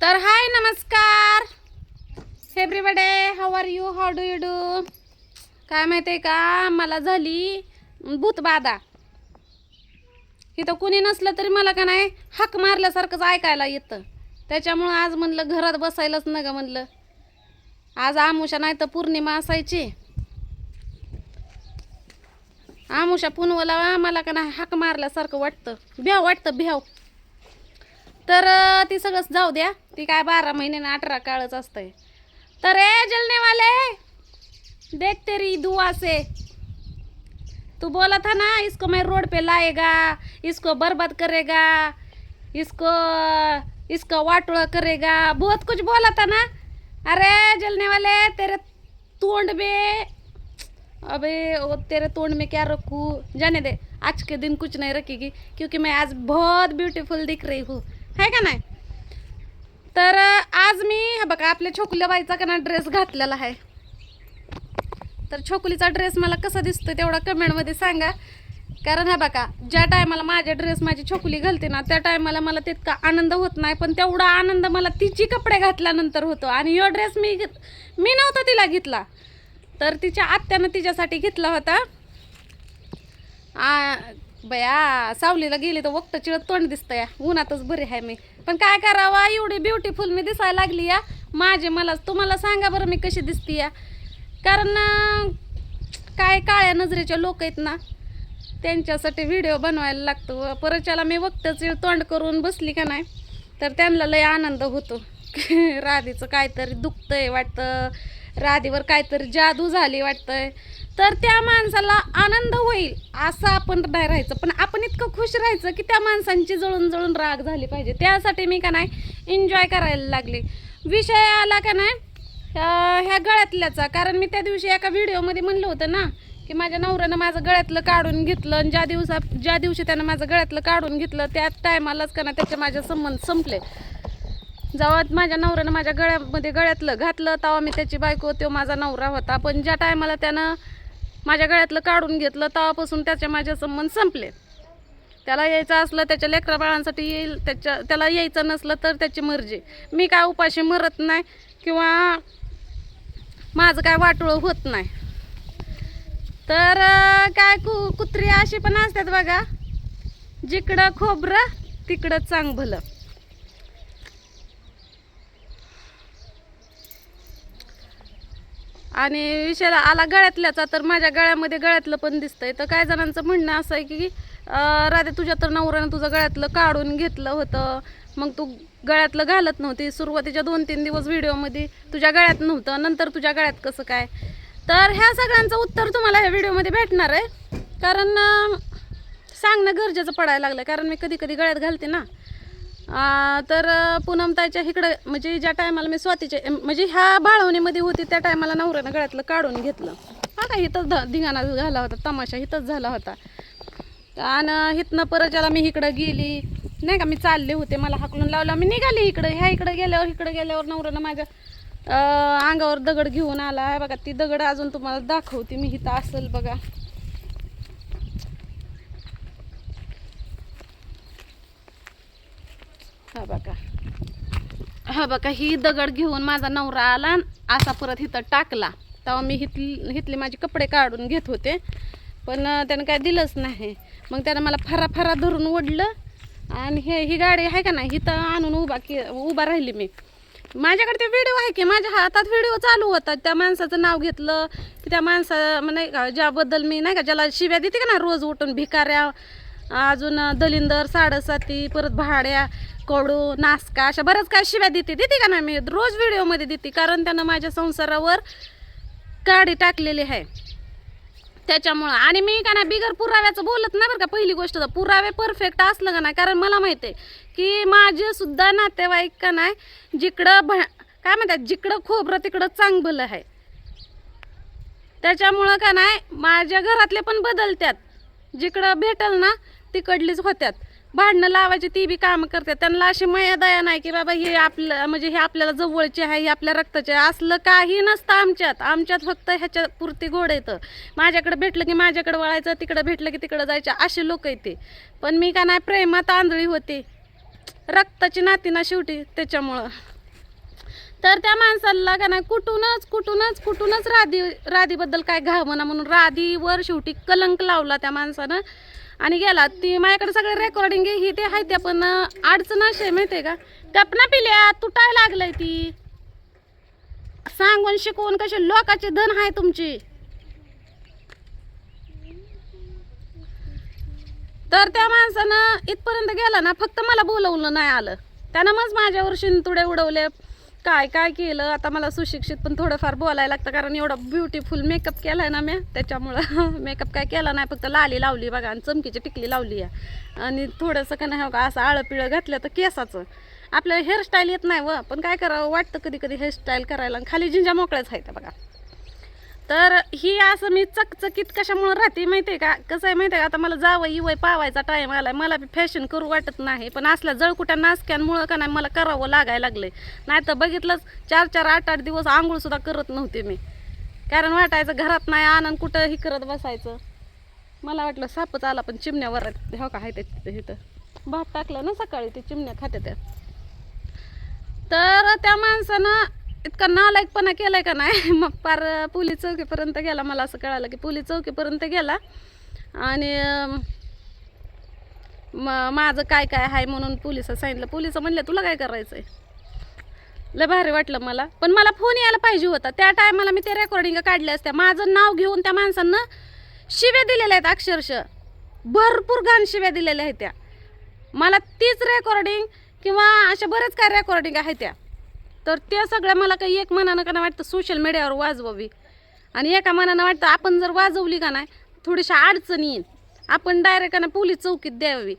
तर हाय नमस्कार. Everybody how are you how do you do काय माहिती आहे का? मला झाली भूतबाधा इथं कुणी नसलं तरी मला का नाही हाक मारल्यासारखंच ऐकायला येतं. त्याच्यामुळं आज म्हणलं घरात बसायलाच न का म्हणलं. आज आमुषा नाही तर पौर्णिमा असायची. आमुषा पुनवला मला का नाही हाक मारल्यासारखं वाटतं. भ्याव वाटतं भ्याव. तर ती सगळंच जाऊ द्या. ती काय बारा महिने ना अठरा काळच असतंय. तर ए जलने वाले देख तेरी दुआ से. तू बोला था ना इसको मैं रोड पे लाएगा इसको बर्बाद करेगा इसको इसको वाटोळा करेगा. बहुत कुछ बोला था ना. अरे जलने वाले तेरे तोंड में अबे वो तेरे तोंड में क्या रखूँ? जाने दे आज के दिन कुछ नहीं रखेगी क्योंकि मैं आज बहुत ब्यूटीफुल दिख रही हूँ. आहे का नाही? तर आज मी हा बघा आपल्या छोकुल्या बाईचा का ना ड्रेस घातलेला आहे. तर छोकुलीचा ड्रेस मला कसा दिसतो तेवढा कमेंटमध्ये सांगा. कारण हा बघा ज्या टायमाला माझ्या ड्रेस माझी छोकुली घालते ना त्या टायमाला मला तितका आनंद होत नाही पण तेवढा आनंद मला तिची कपडे घातल्यानंतर होतो. आणि यो ड्रेस मी मी नव्हता तिला घेतला. तर तिच्या आत्यानं तिच्यासाठी घेतला होता. आ बया सावलीला गेली तर वक्त चिळत तोंड दिसतं या उन्हातच बरी आहे मी. पण काय करावा एवढी ब्युटिफुल मी दिसायला लागली या. माझे मला तुम्हाला सांगा बरं मी कशी दिसते या. कारण काय काळ्या नजरेचे लोक आहेत ना त्यांच्यासाठी व्हिडिओ बनवायला लागतो. परच्याला मी वक्तच तोंड करून बसली का नाही तर त्यांना लय आनंद होतो. राधीचं काहीतरी दुखतंय वाटतं. राधीवर काहीतरी जादू झाली वाटतंय. तर त्या माणसाला आनंद होईल असं आपण नाही राहायचं. पण आपण इतकं खुश राहायचं की त्या माणसांची जळून जळून राग झाली पाहिजे. त्यासाठी मी का नाही एन्जॉय करायला लागले. विषय आला का नाही ह्या गळ्यातल्याचा. कारण मी त्या दिवशी एका व्हिडिओमध्ये म्हणलं होतं ना की माझ्या नवऱ्यानं माझं गळ्यातलं काढून घेतलं आणि ज्या दिवसा ज्या दिवशी त्यानं माझं गळ्यातलं काढून घेतलं त्या टायमालाच का ना त्याचे माझे संबंध संपले. जेव्हा माझ्या नवऱ्यानं माझ्या गळ्यामध्ये गळ्यातलं घातलं तेव्हा मी त्याची बायको तो माझा नवरा होता. पण ज्या टायमाला त्यानं माझ्या गळ्यातलं काढून घेतलं तेव्हापासून त्याचे माझे संबंध संपले त्याला यायचं असलं त्याच्या लेकरा बाळांसाठी येईल त्याच्या त्याला यायचं नसलं तर त्याची मर्जी. मी काय उपाशी मरत नाही किंवा माझं काय वाटोळं होत नाही. तर काय कु कुत्री अशी पण असतात बघा. जिकडं खोबरं तिकडं चांग भलं आणि विषयाला आला गळ्यातल्याचा तर माझ्या गळ्यामध्ये गळ्यातलं पण दिसतंय. तर काही जणांचं म्हणणं असं आहे की राधे तुझ्या तर नवऱ्यानं तुझं गळ्यातलं काढून घेतलं होतं. मग तू गळ्यातलं घालत नव्हती. सुरुवातीच्या दोन तीन दिवस व्हिडिओमध्ये तुझ्या गळ्यात नव्हतं. नंतर तुझ्या गळ्यात कसं काय? तर ह्या सगळ्यांचं उत्तर तुम्हाला ह्या व्हिडिओमध्ये भेटणार आहे. कारण सांगणं गरजेचं पडायला लागलं कारण मी कधी कधी गळ्यात घालते ना. तर अ, पूनमताईच्या इकडं म्हणजे ज्या टायमाला मी स्वातीच्या म्हणजे ह्या बाळवणीमध्ये होती त्या टायमाला नवऱ्यानं गळ्यातलं काढून घेतलं. आता इथंच ध धिंगाणा झाला होता तमाशा इथंच झाला होता. आणि इथनं परत ज्याला मी इकडं गेली नाही का मी चालले होते मला हाकलून लावला मी निघाली इकडं ह्या इकडं गेल्यावर इकडं गेल्यावर नवऱ्यानं माझ्या अंगावर दगड घेऊन आला. आहे बघा ती दगड अजून तुम्हाला दाखवते मी इथं असेल बघा. हा बघा. हा बघा ही दगड घेऊन माझा नवरा आला असा परत इथं टाकला. तेव्हा मी हिथली हिथले माझे कपडे काढून घेत होते. पण त्यानं काय दिलंच नाही. मग त्यानं मला फरा फरा धरून ओढलं आणि हे ही गाडी आहे का नाही इथं आणून उभा की उभा राहिली मी. माझ्याकडे ते व्हिडिओ आहे की माझ्या हातात व्हिडिओ चालू होता. त्या माणसाचं नाव घेतलं की त्या माणसा नाही का ज्याबद्दल मी नाही का ज्याला शिव्या देते का ना रोज उठून भिकाऱ्या अजून दलिंदर साडेसाती परत भाड्या कडू नास्का अशा बऱ्याच काय शिव्या देते. देते का ना मी रोज व्हिडिओमध्ये देते कारण त्यानं माझ्या संसारावर काडी टाकलेली आहे. त्याच्यामुळं. आणि मी का ना बिगर पुराव्याचं बोलत ना बरं का पहिली गोष्ट तर. पुरावे परफेक्ट असलं का नाही? कारण मला माहिती आहे की माझे सुद्धा नातेवाईक का नाही जिकडं भा काय म्हणतात? जिकडं खोबरं तिकडं चांगलं आहे. त्याच्यामुळं का नाही माझ्या घरातले पण बदलतात जिकडं भेटल ना तिकडलीच होत्यात. भांडणं लावायची ती बी कामं करतात त्यांना अशी मयादया नाही की बाबा हे आपलं म्हणजे हे आपल्याला जवळचे आहे हे आपल्या रक्ताचे असलं काही नसतं आमच्यात. आमच्यात फक्त ह्याच्या पुरती गोड येतं. माझ्याकडे भेटलं की माझ्याकडे वळायचं तिकडं भेटलं की तिकडं जायचं असे लोक येते. पण मी का नाही प्रेमात आंधळी होते. रक्ताची नाती ना शेवटी त्याच्यामुळं. तर त्या माणसाला का नाही कुठूनच कुठूनच कुठूनच राधी राधीबद्दल काय घाव म्हणा म्हणून राधीवर शेवटी कलंक लावला त्या माणसानं. आणि गेला ती माझ्याकडे सगळे रेकॉर्डिंग ही ते आहे त्या पण अडचण अशी आहे माहिती आहे का? कपना पिल्या तुटाय लागलंय ती. सांगून शिकवून कसे लोकाचे धन आहे तुमची. तर त्या माणसानं इथपर्यंत गेला ना फक्त मला बोलवलं नाही आलं. त्यानं मग माझ्यावर शिंतुडे उडवले. काय काय केलं? आता मला सुशिक्षित पण थोडंफार बोलायला लागतं कारण एवढा ब्युटिफुल मेकअप केलाय ना मी. त्याच्यामुळं मेकअप काय केला नाही फक्त लाली लावली बघा आणि चमकीची टिकली लावली आहे. आणि थोडंसं का नाही हो का असं आळं पिळं घातलं तर केसाचं. आपल्याला हेअरस्टाईल येत नाही व पण काय करावं वाटतं कधी कधी हेअरस्टाईल करायला आणि खाली जिंजा मोकळ्याच आहे त्या बघा. तर ही असं मी चकचकीत कशामुळं राहते माहिती आहे का? कसं आहे माहिती आहे का? आता मला जावं इवय पावायचा टाईम आलाय. मला बी फॅशन करू वाटत नाही. पण असल्या जळकुट्या नासक्यांमुळं का नाही मला करावं लागायला लागले नाही तर बघितलंच चार चार आठ आठ दिवस आंघोळसुद्धा करत नव्हते मी. कारण वाटायचं घरात नाही आनंद कुठं ही करत बसायचं. मला वाटलं सापच आला पण चिमण्यावर हो का? आहे ते इथं भात टाकलं ना सकाळी ते चिमण्या खात्या त्या तर त्या माणसानं इतका नालायकपणा केलाय का नाही? मग पार पोलीस चौकीपर्यंत गेला मला असं कळालं की पोलीस चौकीपर्यंत गेला. आणि मग माझं काय काय आहे म्हणून पोलीस सांगितलं. पोलीस म्हणलं तुला काय करायचं आहे लय भारी वाटलं मला. पण मला फोन यायला पाहिजे होता. त्या टायमाला मी ते रेकॉर्डिंग काढल्या असत्या. माझं नाव घेऊन त्या माणसांना शिव्या दिलेल्या आहेत अक्षरशः. भरपूर घाण शिव्या दिलेल्या आहेत त्या. मला तीच रेकॉर्डिंग किंवा अशा बरेच काय रेकॉर्डिंग आहेत त्या. तर त्या सगळ्या मला काही एक मनानं का नाही वाटतं सोशल मीडियावर वाजवावी. आणि एका मनानं वाटतं आपण जर वाजवली का नाही थोडीशा अडचणी येईल. आपण डायरेक्ट ना पोलीस चौकीत द्यावी.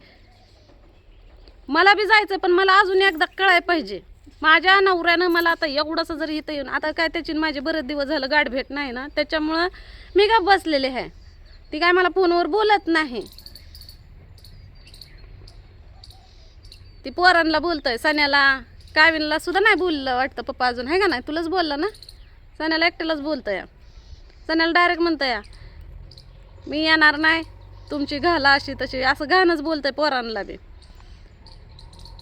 मला बी जायचं पण मला अजून एकदा कळाय पाहिजे. माझ्या नवऱ्यानं मला आता एवढंसं जर इथं येऊन आता काय त्याची माझे बरेच दिवस झालं गाठ भेट नाही ना त्याच्यामुळं मी का बसलेले आहे. ती काय मला फोनवर बोलत नाही. ती पोरांना बोलतोय सण्याला काविनला सुद्धा नाही बोललं वाटतं पप्पा अजून. आहे का नाही? तुलाच बोलला ना? सण्याला एकट्यालाच बोलतोय. सण्याला डायरेक्ट म्हणतोय मी येणार नाही. तुमची घाला अशी तशी. असं घाणच बोलतंय पोरांना बी.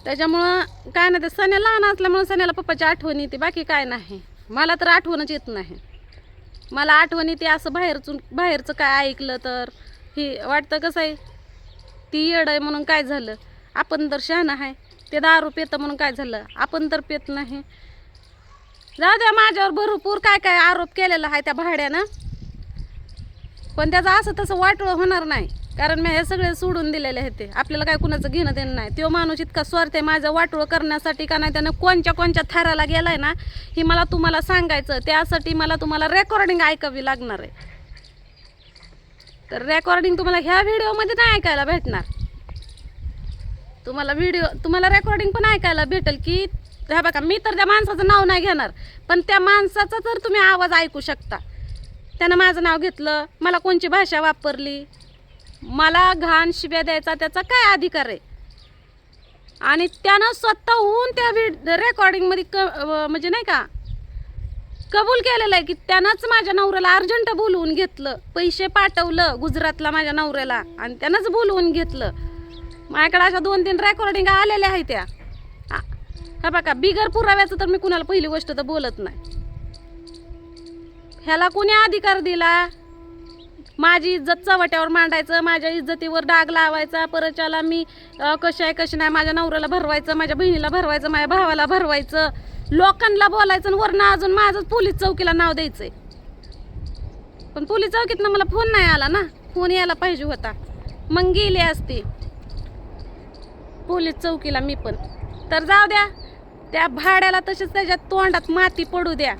त्याच्यामुळं काय नाही ते सण्या लहान असल्यामुळं सण्याला पप्पाची आठवण येते. बाकी काय नाही. मला तर आठवणच येत नाही. मला आठवण येते असं बाहेरचं बाहेरचं काय ऐकलं तर. ही वाटतं कसं आहे? ती येड आहे म्हणून काय झालं? आपण तर शहाणं आहे. ते दारू पितं म्हणून काय झालं? आपण तर पित नाही. जाऊ द्या माझ्यावर भरपूर काय काय आरोप केलेला आहे त्या भाड्यानं. पण त्याचं असं तसं वाटोळं होणार नाही. कारण मी हे सगळे सोडून दिलेले आहेत ते. आपल्याला काय कुणाचं घेणं देणं नाही. तो माणूस इतका स्वार्थ आहे माझं वाटोळं करण्यासाठी का नाही त्यानं कोणच्या कोणच्या थराला गेलाय ना हे मला तुम्हाला सांगायचं. त्यासाठी मला तुम्हाला रेकॉर्डिंग ऐकावी लागणार आहे. तर रेकॉर्डिंग तुम्हाला ह्या व्हिडिओमध्ये नाही ऐकायला भेटणार. तुम्हाला व्हिडिओ तुम्हाला रेकॉर्डिंग पण ऐकायला भेटेल की ह्या बघा मी तर त्या माणसाचं नाव नाही घेणार पण त्या माणसाचा तर तुम्ही आवाज ऐकू शकता. त्यानं माझं नाव घेतलं मला कोणची भाषा वापरली मला घाण शिव्या द्यायचा त्याचा काय अधिकार आहे? आणि त्यानं स्वतःहून त्या व्हिड रेकॉर्डिंगमध्ये क म्हणजे नाही का कबूल केलेलं आहे की त्यानंच माझ्या नवऱ्याला अर्जंट बोलवून घेतलं पैसे पाठवलं गुजरातला माझ्या नवऱ्याला आणि त्यानंच बोलवून घेतलं. माझ्याकडे अशा दोन तीन रेकॉर्डिंग आलेल्या आहेत त्या. हा बघा बिगर पुराव्याचं तर मी कुणाला पहिली गोष्ट तर बोलत नाही. ह्याला कोणी अधिकार दिला? माझी इज्जत चवट्यावर मांडायचं माझ्या इज्जतीवर डाग लावायचा परच्याला मी कशी आहे कशी नाही माझ्या नवऱ्याला भरवायचं माझ्या बहिणीला भरवायचं माझ्या भावाला भरवायचं. लोकांना बोलायचं आणि वरनं अजून माझं पोलीस चौकीला नाव द्यायचं आहे पण पोलीस चौकीतनं मला फोन नाही आला ना. फोन यायला पाहिजे होता. मग गेली असती. पोलीस चौकीला मी पण. तर जाऊ द्या त्या भाड्याला तसेच त्याच्या तोंडात माती पडू द्या.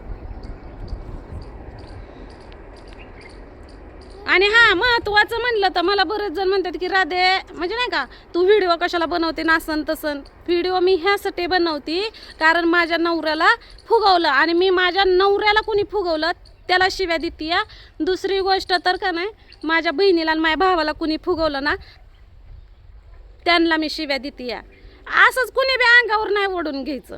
आणि हा महत्वाचं म्हणलं तर मला बरेच जण म्हणतात की राधे म्हणजे नाही का तू व्हिडिओ कशाला बनवते नासन तसन व्हिडिओ मी ह्यासाठी बनवते कारण माझ्या नवऱ्याला फुगवलं आणि मी माझ्या नवऱ्याला कुणी फुगवलं त्याला शिव्या देते दुसरी गोष्ट तर का नाही माझ्या बहिणीला आणि माझ्या भावाला कुणी फुगवलं ना त्यांना मी शिव्या देते असंच कुणी बी अंगावर नाही ओढून घ्यायचं.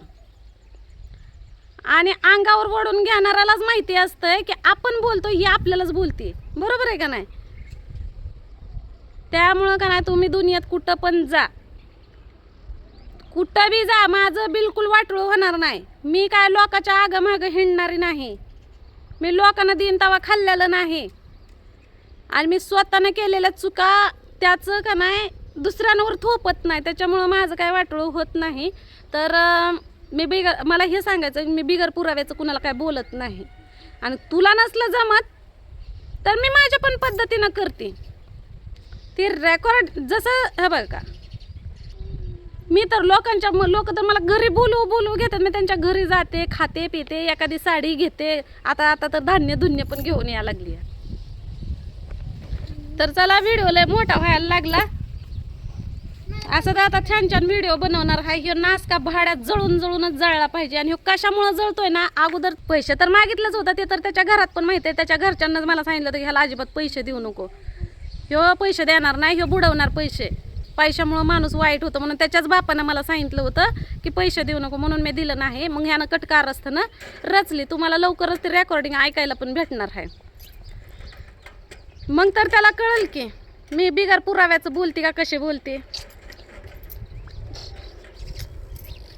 आणि अंगावर ओढून घेणाऱ्यालाच माहिती असतंय की आपण बोलतो ही आपल्यालाच बोलते. बरोबर आहे का नाही? त्यामुळं का नाही तुम्ही दुनियात कुठं पण जा. कुठं बी जा माझं बिलकुल वाटोळ होणार नाही. मी काय लोकाच्या आगं मागं हिंडणारी नाही. मी लोकांना दिन तवा खाल्लेलं नाही. आणि मी स्वतःनं केलेल्या चुका त्याचं का नाही दुसऱ्यांवर थोपत नाही त्याच्यामुळं माझं काय वाटोळ होत नाही. तर मी बिगर मला हे सांगायचं मी बिगर पुराव्याचं कुणाला काय बोलत नाही. आणि तुला नसलं जमत तर मी माझ्या पण पद्धतीनं करते. ते रेकॉर्ड जसं हे बघ का मी तर लोकांच्या लोक तर मला घरी बोलवू बोलवू घेतात. मी त्यांच्या घरी जाते खाते पिते एखादी साडी घेते. आता आता तर धान्य धुन्य पण घेऊन यायला लागली आहे. तर चला व्हिडिओ लय मोठा व्हायला लागला. असं तर आता छान छान व्हिडिओ बनवणार आहे. ह्यो नासका भाड्यात जळून जळूनच जळला पाहिजे. आणि ह्यो कशामुळं जळतोय ना अगोदर पैसे तर मागितलंच होतं ते तर त्याच्या घरात पण माहिती आहे. त्याच्या घरच्यांनाच मला सांगितलं तर की ह्याला अजिबात पैसे देऊ नको. ह्यो पैसे देणार नाही ह्यो बुडवणार पैसे. पैशामुळं माणूस वाईट होतो म्हणून त्याच्याच बापानं मला सांगितलं होतं की पैसे देऊ नको म्हणून मी दिलं नाही. मग ह्यानं कटकार असताना रचली. तुम्हाला लवकरच ते रेकॉर्डिंग ऐकायला पण भेटणार आहे. मग तर त्याला कळेल की मी बिगर पुराव्याचं बोलते का कसे बोलते?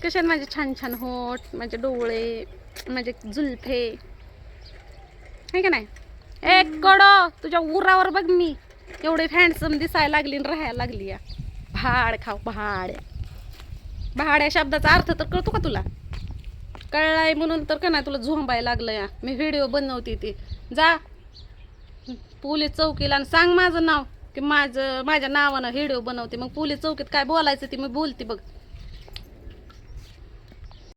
कसे आहेत माझे छान छान होठ माझे डोळे माझे जुल्फे. आहे का नाही? एक कड तुझ्या उरावर बघ मी. एवढे हँडसम दिसायला लागली आणि राहायला लागली या. भाड खाऊ भाड्या भाड्या शब्दाचा अर्थ तर कळतो का तुला? कळलाय म्हणून तर का नाही तुला झोंबायला लागलं या? मी व्हिडिओ बनवते ते. जा. पोलीस चौकीला आणि सांग माझं नाव. की माझं माझ्या नावानं व्हिडिओ बनवते. मग पोलीस चौकीत काय बोलायचं ते मी बोलते बघ.